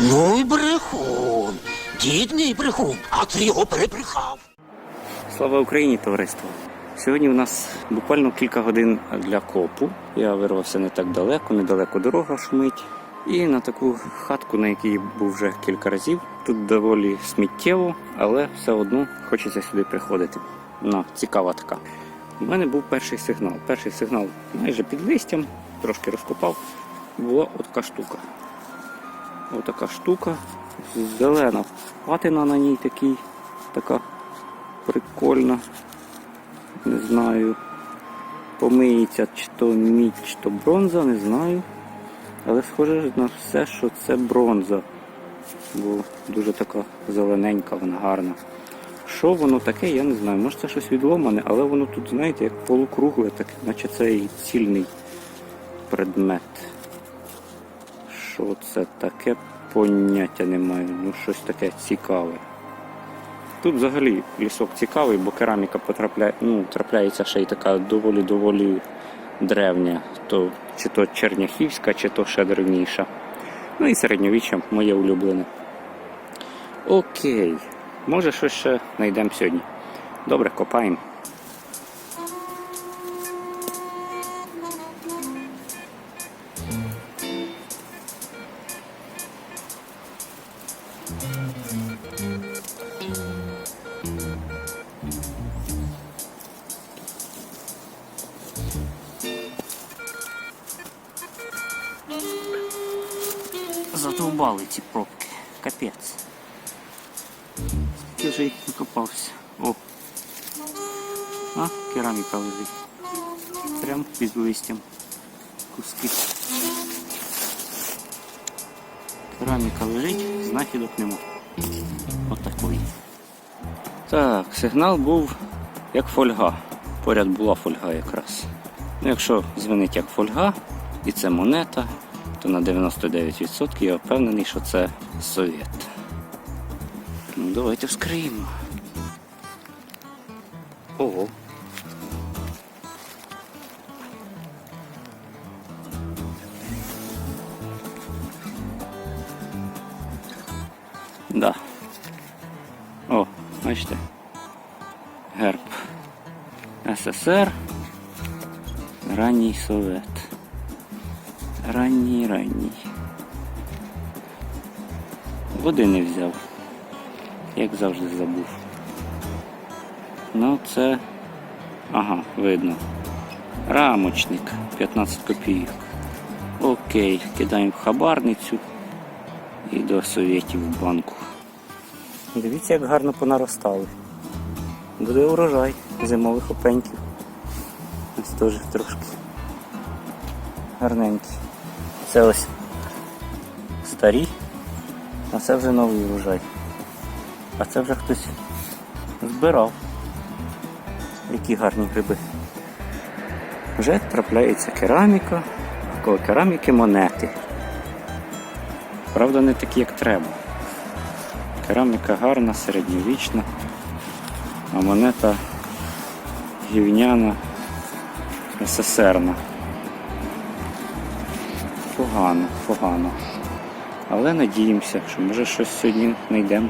Ну й брехун. Дід мій брехун, а ти його перебрехав. Слава Україні, товариство! Сьогодні у нас буквально кілька годин для копу. Я вирвався не так далеко, недалеко дорога шумить. І на таку хатку, на якій був вже кілька разів. Тут доволі сміттєво, але все одно хочеться сюди приходити. Ну, цікава така. У мене був перший сигнал. Перший сигнал майже під листям, трошки розкопав. Була отака штука. Отака штука. Зелена патина на ній такій, така прикольна. Не знаю. Помиється, чи то мідь, чи то бронза, не знаю. Але схоже на все, що це бронза. Бо дуже така зелененька, вона гарна. Що воно таке, я не знаю. Може це щось відломане, але воно тут, знаєте, як полукругле, так, наче це цільний предмет. Що це таке? Поняття не маю. Ну щось таке цікаве. Тут взагалі лісок цікавий, бо кераміка потрапляє, ну, трапляється ще й така доволі-доволі древня. То, чи то черняхівська, чи то ще древніша. Ну і середньовіччя моє улюблене. Окей. Може щось ще знайдемо сьогодні. Добре, копаємо. Задовбали ці пробки. Капець. Скільки вже їх накопався. О. А, кераміка лежить. Прям під листям. Куски. Кераміка лежить, знахідок нема. Отакої. Так, сигнал був як фольга. Поряд була фольга якраз. Ну, якщо дзвонить як фольга, і це монета, то на 99% я впевнений, що це совєт. Ну, давайте вскриємо. Ого. Да. О, бачите. Герб СССР. Ранній совет. Ранній ранній. Води не взяв. Як завжди забув. Ну це. Ага, видно. Рамочник 15 копійок. Окей, кидаємо в хабарницю і до совєтів в банку. Дивіться, як гарно понаростали. Буде урожай зимових опеньків. Ось теж трошки гарненькі. Це ось старі, а це вже новий урожай. А це вже хтось збирав. Які гарні гриби. Вже трапляється кераміка, а коло кераміки монети. Правда, не такі, як треба. Кераміка гарна, середньовічна, а монета гівняна, СССРна. Погано, погано. Але надіємося, що може щось сьогодні знайдемо.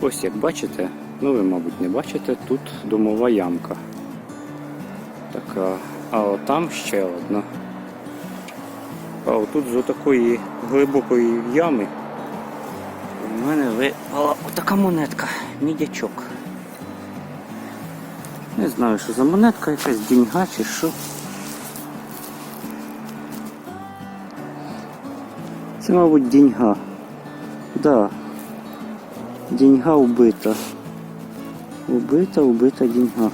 Ось як бачите, ну ви, мабуть, не бачите, тут домова ямка. Така, а отам ще одна. А отут з отакої глибокої ями у мене випала отака монетка, мідячок. Не знаю, що за монетка, якась діньга чи що. Це, мабуть, діньга. Да. Діньга убита. Убита, убита діньга.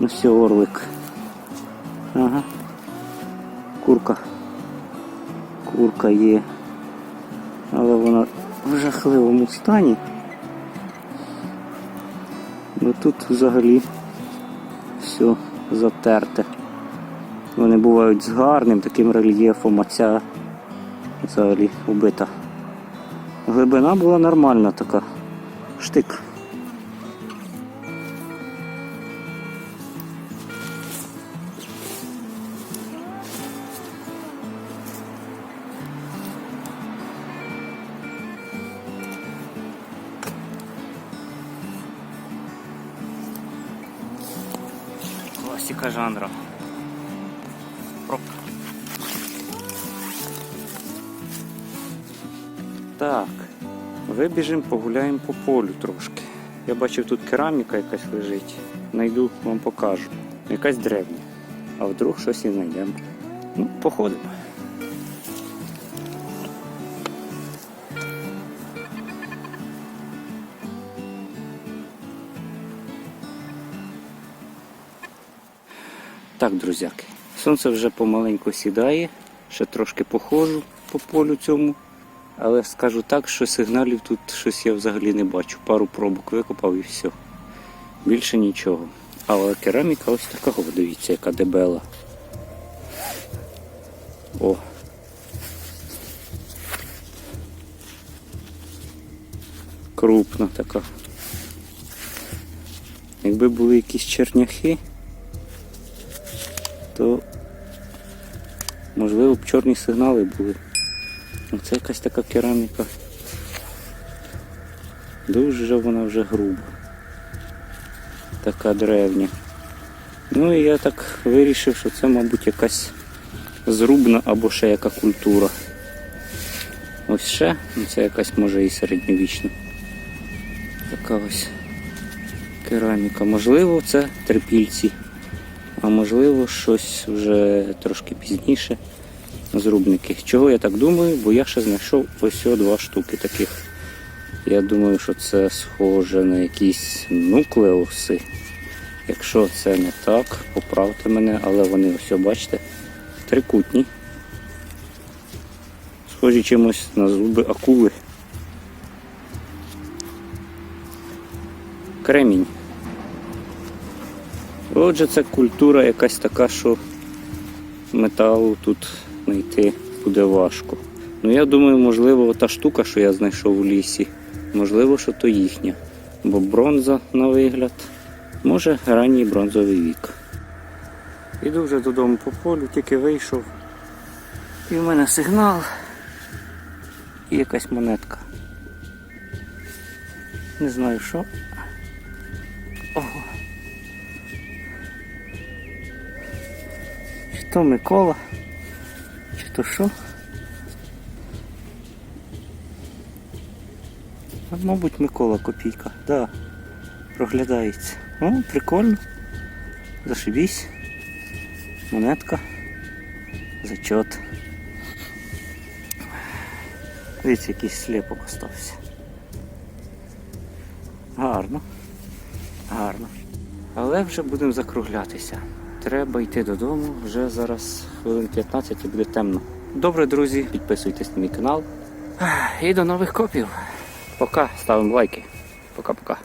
Ну все, орлик. Ага. Курка. Курка є. Але вона в жахливому стані. Ну тут взагалі все затерте. Вони бувають з гарним таким рельєфом, а ця взагалі убита. Глибина була нормальна така, штик. Классика жанра. Так, вибіжимо, погуляємо по полю трошки. Я бачив, тут кераміка якась лежить. Найду, вам покажу. Якась древня. А вдруг щось і знайдемо. Ну, походимо. Так, друзяки, сонце вже помаленьку сідає, ще трошки походжу по полю цьому. Але скажу так, що сигналів тут щось я взагалі не бачу. Пару пробок викопав і все. Більше нічого. Але кераміка ось така, дивіться, яка дебела. О. Крупна така. Якби були якісь черняхи, то можливо б чорні сигнали були. Оце якась така кераміка. Дуже вона вже груба. Така древня. Ну і я так вирішив, що це, мабуть, якась зрубна або ще яка культура. Ось ще, ну це якась може і середньовічна. Така ось кераміка. Можливо, це трипільці, а можливо, щось вже трошки пізніше зрубники. Чого я так думаю? Бо я ще знайшов ось два штуки таких. Я думаю, що це схоже на якісь нуклеуси. Якщо це не так, поправте мене, але вони ось, бачите, трикутні. Схожі чимось на зуби акули. Кремінь. Отже, це культура якась така, що металу тут знайти буде важко. Ну я думаю, можливо, та штука, що я знайшов у лісі, можливо, що то їхня. Бо бронза на вигляд. Може ранній бронзовий вік. Іду вже додому по полю, тільки вийшов. І в мене сигнал і якась монетка. Не знаю що. Ого. То Микола, то що? Мабуть, Микола копійка, да, проглядається. О, прикольно. Зашибісь. Монетка. Зачет. Дивіться, якийсь сліпок остався. Гарно. Гарно. Але вже будемо закруглятися. Треба йти додому, вже зараз хвилин 15 і буде темно. Добре, друзі, підписуйтесь на мій канал. І до нових копів. Пока, ставимо лайки. Пока-пока.